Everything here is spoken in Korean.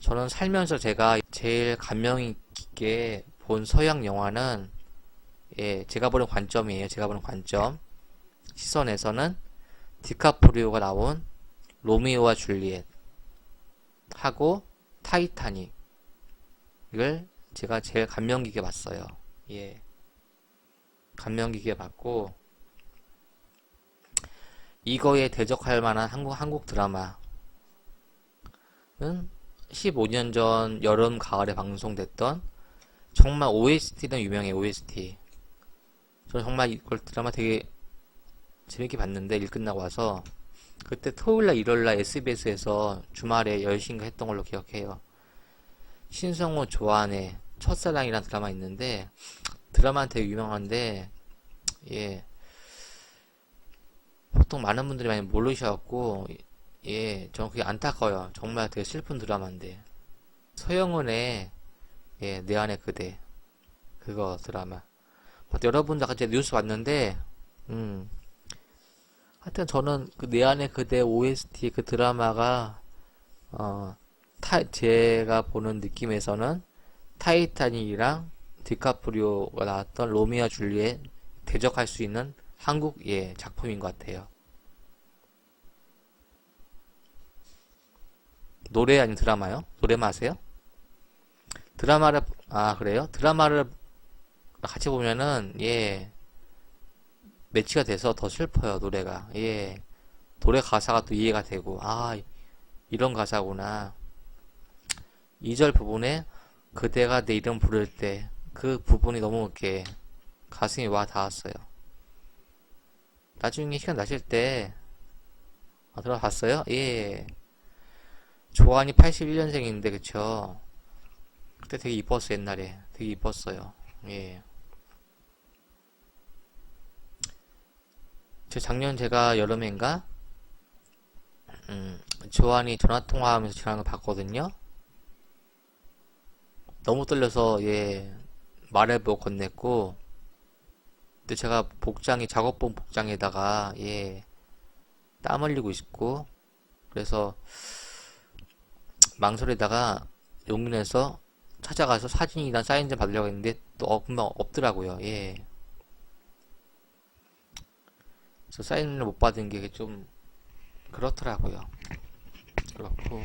저는 살면서 제가 제일 감명 깊게 본 서양 영화는 예, 제가 보는 관점이에요. 제가 보는 관점. 시선에서는 디카프리오가 나온 로미오와 줄리엣 하고 타이타닉 이걸 제가 제일 감명 깊게 봤어요. 예. 감명 깊게 봤고 이거에 대적할 만한 한국 한국 드라마는 15년 전 여름 가을에 방송됐던 정말 OST는 유명해 OST. 저는 정말 이걸 드라마 되게 재밌게 봤는데 일 끝나고 와서 그때 토요일날 일요일날 SBS에서 주말에 10시인가 했던 걸로 기억해요. 신성우 조안의 첫사랑이라는 드라마 있는데 드라마는 되게 유명한데 예 보통 많은 분들이 많이 모르셔갖고 예 저는 그게 안타까워요. 정말 되게 슬픈 드라마인데 서영은의 예, 내 안의 그대 그거 드라마 여러분들 아까 제가 뉴스 봤는데 음 하여튼 저는 그 내 안의 그대 OST 그 드라마가 어 타, 제가 보는 느낌에서는 타이타닉이랑 디카프리오가 나왔던 로미오 줄리엣 대적할 수 있는 한국 예 작품인 것 같아요. 노래 아닌 드라마요? 노래만 아세요? 드라마를 아 그래요? 드라마를 같이 보면은 예 매치가 돼서 더 슬퍼요 노래가 예 노래 가사가 또 이해가 되고 아 이런 가사구나 2절 부분에 그대가 내 이름 부를 때 그 부분이 너무 이렇게 가슴이 와 닿았어요 나중에 시간 나실 때 아, 들어봤어요? 예 조한이 81년생인데 그쵸? 그때 되게 이뻤어 옛날에. 되게 이뻤어요. 예. 저 작년 제가 여름엔가? 음, 조한이 전화통화하면서 지나는 거 봤거든요. 너무 떨려서 예 말해보 건넸고 근데 제가 복장이 작업복 복장에다가 예 땀 흘리고 있고 그래서 망설이다가 용기 내서 찾아가서 사진이랑 사인 좀 받으려고 했는데 또 어, 금방 없더라고요. 예. 그래서 사인을 못 받은 게 좀 그렇더라고요. 그렇고